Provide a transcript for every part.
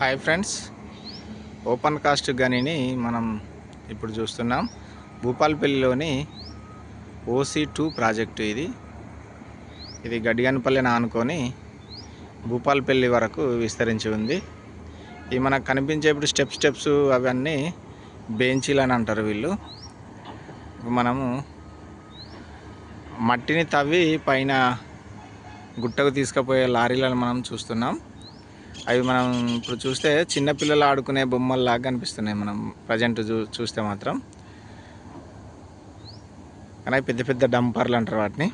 Hi friends. Open cast గనిని మనం ఇప్పుడు చూస్తున్నాం. భూపాలపల్లిలోని ఓసీ టూ ప్రాజెక్టు ఇది. ఇది గడిగనపల్లిని ఆనుకొని భూపాలపల్లి వరకు విస్తరించి ఉంది. ఇది మనకు కనిపించే ఇప్పుడు స్టెప్ స్టెప్స్ అవన్నీ బెంచీలు అని అంటారు వీళ్ళు. మనము మట్టిని తవ్వి పైన గుట్టకు తీసుకుపోయే లారీలను మనం చూస్తున్నాం. అవి మనం ఇప్పుడు చూస్తే చిన్నపిల్లలు ఆడుకునే బొమ్మల్లాగా కనిపిస్తున్నాయి మనం ప్రజెంట్ చూ చూస్తే మాత్రం. కానీ పెద్ద పెద్ద డంపర్లు అంటారు వాటిని.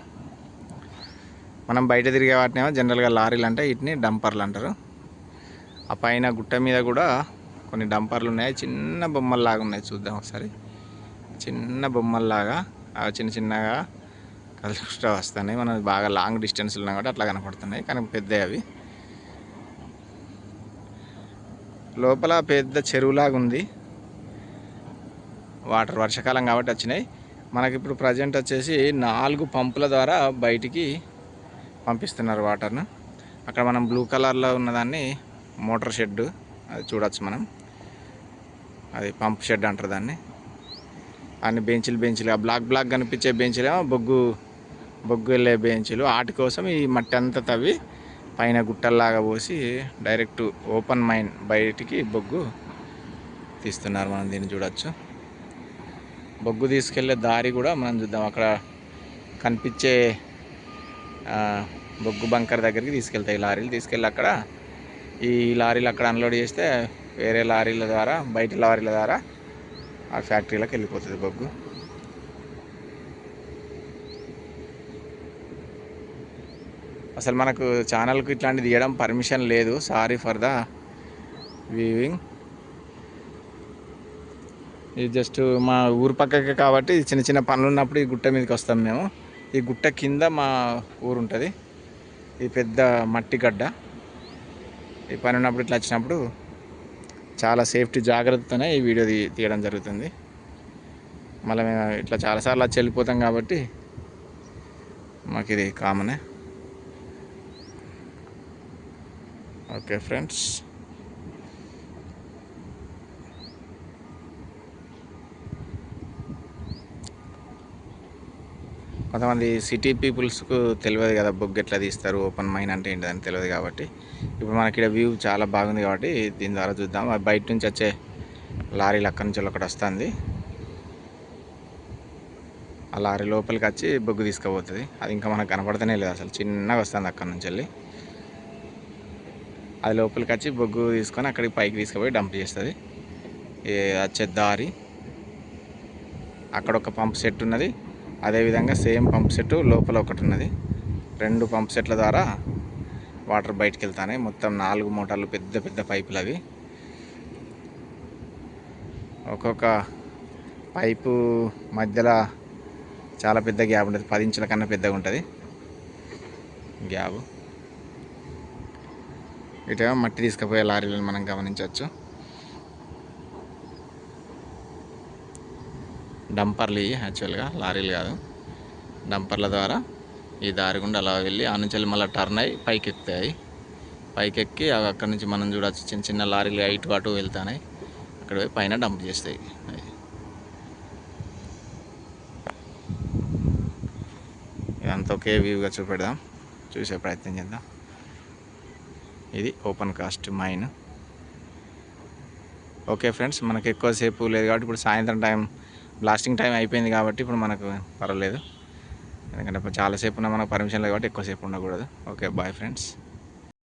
మనం బయట తిరిగే వాటిని ఏమో జనరల్గా లారీలు అంటే వీటిని డంపర్లు అంటారు. ఆ పైన గుట్ట మీద కూడా కొన్ని డంపర్లు ఉన్నాయి. చిన్న బొమ్మల్లాగా ఉన్నాయి చూద్దాం ఒకసారి. చిన్న బొమ్మల్లాగా అవి చిన్న చిన్నగా కలుస్తూ వస్తున్నాయి. మనం బాగా లాంగ్ డిస్టెన్స్లో ఉన్నాయి కాబట్టి అట్లా కనపడుతున్నాయి. కానీ పెద్దవి అవి. లోపల పెద్ద చెరువులాగా ఉంది. వాటర్ వర్షాకాలం కాబట్టి వచ్చినాయి. మనకి ఇప్పుడు ప్రజెంట్ వచ్చేసి నాలుగు పంపుల ద్వారా బయటికి పంపిస్తున్నారు వాటర్ను. అక్కడ మనం బ్లూ కలర్లో ఉన్నదాన్ని మోటార్ షెడ్ అది చూడవచ్చు మనం. అది పంప్ షెడ్ అంటారు దాన్ని. అన్ని బెంచ్లు బెంచ్లు ఆ బ్లాక్ బ్లాక్ కనిపించే బెంచ్లేమో బొగ్గు బొగ్గు వెళ్ళే బెంచ్లు. వాటి కోసం ఈ మట్టి అంతా తవ్వి పైన గుట్టల్లాగా పోసి డైరెక్ట్ ఓపెన్ మైన్ బయటికి బొగ్గు తీస్తున్నారు మనం దీన్ని చూడొచ్చు. బొగ్గు తీసుకెళ్ళే దారి కూడా మనం చూద్దాం. అక్కడ కనిపించే బొగ్గు బంకర్ దగ్గరికి తీసుకెళ్తాయి లారీలు. తీసుకెళ్ళి అక్కడ ఈ లారీలు అక్కడ అన్లోడ్ చేస్తే వేరే లారీల ద్వారా బయట లారీల ద్వారా ఆ ఫ్యాక్టరీలకు వెళ్ళిపోతుంది బొగ్గు. అసలు మనకు ఛానల్కి ఇట్లాంటిది తీయడం పర్మిషన్ లేదు. సారీ ఫర్ ద వీవింగ్ ఇది జస్ట్ మా ఊరు పక్కకి కాబట్టి చిన్న చిన్న పనులు ఉన్నప్పుడు ఈ గుట్ట మీదకి వస్తాం మేము. ఈ గుట్ట కింద మా ఊరు ఉంటుంది. ఇది పెద్ద మట్టి గడ్డ. ఈ పని ఉన్నప్పుడు ఇట్లా వచ్చినప్పుడు చాలా సేఫ్టీ జాగ్రత్తతోనే ఈ వీడియో తీయడం జరుగుతుంది. మళ్ళీ మేము ఇట్లా చాలాసార్లు వచ్చి వెళ్ళిపోతాం కాబట్టి మాకు ఇది కామనే. ఓకే ఫ్రెండ్స్ కొంతమంది సిటీ పీపుల్స్కు తెలియదు కదా బుక్ ఎట్లా తీస్తారు ఓపెన్ మైన్ అంటే ఏంటని తెలియదు కాబట్టి. ఇప్పుడు మనకి ఇక్కడ వ్యూ చాలా బాగుంది కాబట్టి దీని ద్వారా చూద్దాం. బయట నుంచి వచ్చే లారీలు అక్కడి నుంచి ఒకటి వస్తుంది. ఆ లారీ లోపలికి వచ్చి బొగ్గు తీసుకుపోతుంది. అది ఇంకా మనకు కనపడతనే లేదు అసలు. చిన్నగా వస్తుంది అక్కడి నుంచి వెళ్ళి. అది లోపలికి వచ్చి బొగ్గు తీసుకొని అక్కడికి పైకి తీసుకుపోయి డంప్ చేస్తుంది. వచ్చే దారి. అక్కడ ఒక పంప్ సెట్ ఉన్నది. అదేవిధంగా సేమ్ పంప్ సెట్ లోపల ఒకటి ఉన్నది. రెండు పంప్ సెట్ల ద్వారా వాటర్ బయటకు వెళ్తాయి మొత్తం నాలుగు మోటార్లు పెద్ద పెద్ద పైపులు అవి. ఒక్కొక్క పైపు మధ్యలో చాలా పెద్ద గ్యాప్ ఉంటుంది పది ఇంచుల కన్నా పెద్దగా ఉంటుంది. గ్యాబు ఇటేమో మట్టి తీసుకుపోయే లారీలను మనం గమనించవచ్చు. డంపర్లు ఇవి యాక్చువల్గా లారీలు కాదు. డంపర్ల ద్వారా ఈ దారి గుండా అలా వెళ్ళి ఆ నుంచి వెళ్ళి మళ్ళీ టర్న్ అయ్యి పైకి ఎక్కుతాయి పైకి ఎక్కి అవి అక్కడి నుంచి మనం చూడవచ్చు చిన్న చిన్న లారీలు ఇటు అటు వెళ్తాయి అక్కడ పోయి పైన డంప్ చేస్తాయి. అవి. ఇదంతా ఒకే వ్యూగా చూపెడదాం. చూసే ప్రయత్నం చేద్దాం. ఇది open cast mine. Okay friends మనకు ఎక్కువసేపు లేదు కాబట్టి ఇప్పుడు సాయంత్రం టైం బ్లాస్టింగ్ టైం అయిపోయింది కాబట్టి ఇప్పుడు మనకు పర్వాలేదు. ఎందుకంటే చాలాసేపు ఉన్న మనకు పర్మిషన్ లేదు కాబట్టి ఎక్కువసేపు ఉండకూడదు. Okay bye friends